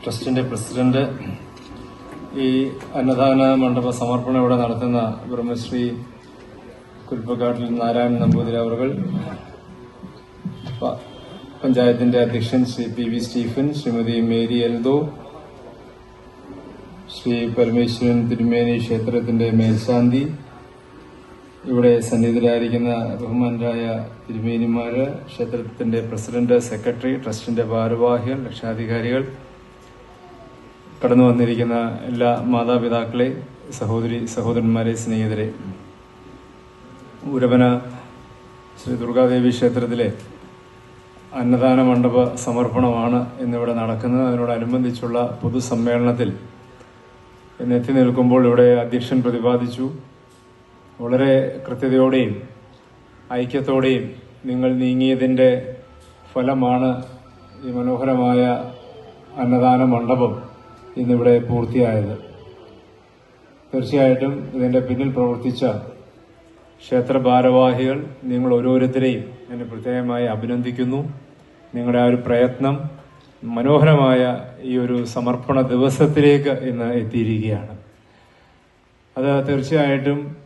ട്രസ്റ്റിന്റെ പ്രസിഡന്റ് ഈ അന്നദാന മണ്ഡപ സമർപ്പണം ഇവിടെ നടത്തുന്ന ബ്രഹ്മശ്രീ കുൽപ്പക്കാട്ടിൽ നാരായണൻ നമ്പൂതിരി അവർ പഞ്ചായത്തിന്റെ അധ്യക്ഷൻ Shri P V Stephen Shrimati Mary Eldho Shri Parameswaran തിരുമേനി ക്ഷേത്രത്തിന്റെ മേൽശാന്തി ഇവിടെ സന്നിധിയിലായിരിക്കുന്ന ബഹുമാനരായ തിരുമേനിമാര് ക്ഷേത്രത്തിന്റെ പ്രസിഡന്റ് സെക്രട്ടറി ട്രസ്റ്റിന്റെ ഭാരവാഹികൾ രക്ഷാധികാരികൾ കടന്നു വന്നിരിക്കുന്ന എല്ലാ മാതാപിതാക്കളെ സഹോദരി സഹോദരന്മാരെ സ്നേഹിതരെ. ഉരവന ശ്രീ ദുർഗാദേവി ക്ഷേത്രത്തിലെ അന്നദാന മണ്ഡപ സമർപ്പണമാണ് ഇന്നിവിടെ നടക്കുന്നത്. അതിനോടനുബന്ധിച്ചുള്ള പൊതുസമ്മേളനത്തിൽ ഇന്ന് എത്തി നിൽക്കുമ്പോൾ ഇവിടെ അധ്യക്ഷൻ പ്രതിപാദിച്ചു. വളരെ കൃത്യതയോടെയും ഐക്യത്തോടെയും നിങ്ങൾ നീങ്ങിയതിന്റെ ഫലമാണ് ഈ മനോഹരമായ അന്നദാന മണ്ഡപം ഇന്നിവിടെ പൂർത്തിയായത്. തീർച്ചയായിട്ടും ഇതിന്റെ പിന്നിൽ പ്രവർത്തിച്ച ക്ഷേത്ര ഭാരവാഹികൾ നിങ്ങൾ ഓരോരുത്തരെയും എന്നെ പ്രത്യേകമായി അഭിനന്ദിക്കുന്നു. നിങ്ങളുടെ ആ ഒരു പ്രയത്നം മനോഹരമായ ഈ ഒരു സമർപ്പണ ദിവസത്തിലേക്ക് ഇന്ന് എത്തിയിരിക്കുകയാണ്. അത് തീർച്ചയായിട്ടും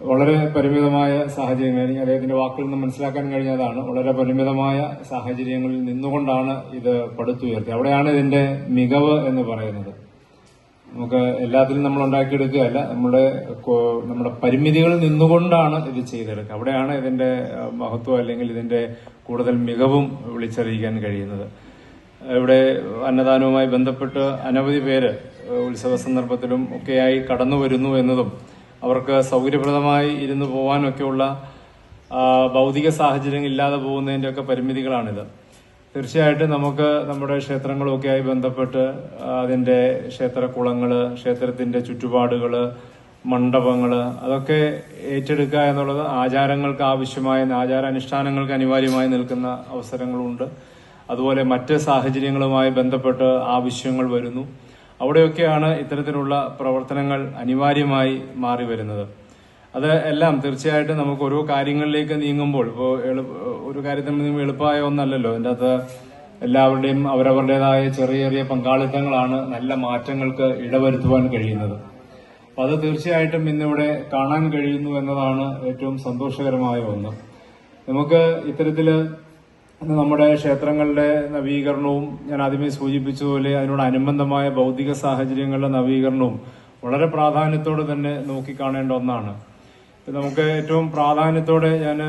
വളരെ പരിമിതമായ സാഹചര്യങ്ങൾ അല്ലെങ്കിൽ അദ്ദേഹത്തിന്റെ വാക്കുകളിൽ നിന്ന് മനസ്സിലാക്കാൻ കഴിഞ്ഞതാണ്. വളരെ പരിമിതമായ സാഹചര്യങ്ങളിൽ നിന്നുകൊണ്ടാണ് ഇത് പടുത്തുയർത്തി അവിടെയാണ് ഇതിന്റെ മികവ് എന്ന് പറയുന്നത്. നമുക്ക് എല്ലാത്തിലും നമ്മൾ ഉണ്ടാക്കിയെടുക്കുകയല്ല നമ്മുടെ നമ്മുടെ പരിമിതികളിൽ നിന്നുകൊണ്ടാണ് ഇത് ചെയ്തെടുക്കുക. അവിടെയാണ് ഇതിന്റെ മഹത്വം അല്ലെങ്കിൽ ഇതിന്റെ കൂടുതൽ മികവും വിളിച്ചറിയിക്കാൻ കഴിയുന്നത്. ഇവിടെ അന്നദാനവുമായി ബന്ധപ്പെട്ട് അനവധി പേര് ഉത്സവ സന്ദർഭത്തിലും ഒക്കെയായി കടന്നു വരുന്നു എന്നതും അവർക്ക് സൗകര്യപ്രദമായി ഇരുന്ന് പോകാനൊക്കെയുള്ള ഭൗതിക സാഹചര്യങ്ങൾ ഇല്ലാതെ പോകുന്നതിന്റെയൊക്കെ പരിമിതികളാണിത്. തീർച്ചയായിട്ടും നമുക്ക് നമ്മുടെ ക്ഷേത്രങ്ങളൊക്കെ ആയി ബന്ധപ്പെട്ട് അതിന്റെ അതിന്റെ ക്ഷേത്രത്തിന്റെ ക്ഷേത്രത്തിന്റെ മണ്ഡപങ്ങൾ അതൊക്കെ ഏറ്റെടുക്കുക എന്നുള്ളത് ആചാരങ്ങൾക്ക് ആവശ്യമായ ആചാരാനുഷ്ഠാനങ്ങൾക്ക് അനിവാര്യമായി നിൽക്കുന്ന അവസരങ്ങളുണ്ട്. അതുപോലെ മറ്റ് സാഹചര്യങ്ങളുമായി ബന്ധപ്പെട്ട് ആവശ്യങ്ങൾ വരുന്നു. അവിടെയൊക്കെയാണ് ഇത്തരത്തിലുള്ള പ്രവർത്തനങ്ങൾ അനിവാര്യമായി മാറി വരുന്നത്. അത് എല്ലാം തീർച്ചയായിട്ടും നമുക്ക് ഓരോ കാര്യങ്ങളിലേക്ക് നീങ്ങുമ്പോൾ ഇപ്പോൾ ഒരു കാര്യത്തിൽ നീങ്ങുമ്പോൾ എളുപ്പമായ ഒന്നല്ലല്ലോ. അതിന്റെ അകത്ത് എല്ലാവരുടെയും അവരവരുടേതായ ചെറിയ ചെറിയ പങ്കാളിത്തങ്ങളാണ് നല്ല മാറ്റങ്ങൾക്ക് ഇടവരുത്തുവാൻ കഴിയുന്നത്. അപ്പൊ അത് തീർച്ചയായിട്ടും ഇന്നിവിടെ കാണാൻ കഴിയുന്നു എന്നതാണ് ഏറ്റവും സന്തോഷകരമായ ഒന്ന്. നമുക്ക് ഇത്തരത്തിൽ ഇന്ന് നമ്മുടെ ക്ഷേത്രങ്ങളുടെ നവീകരണവും ഞാൻ ആദ്യമേ സൂചിപ്പിച്ചതുപോലെ അതിനോടനുബന്ധമായ ഭൗതിക സാഹചര്യങ്ങളുടെ നവീകരണവും വളരെ പ്രാധാന്യത്തോടെ തന്നെ നോക്കിക്കാണേണ്ട ഒന്നാണ്. നമുക്ക് ഏറ്റവും പ്രാധാന്യത്തോടെ ഞാൻ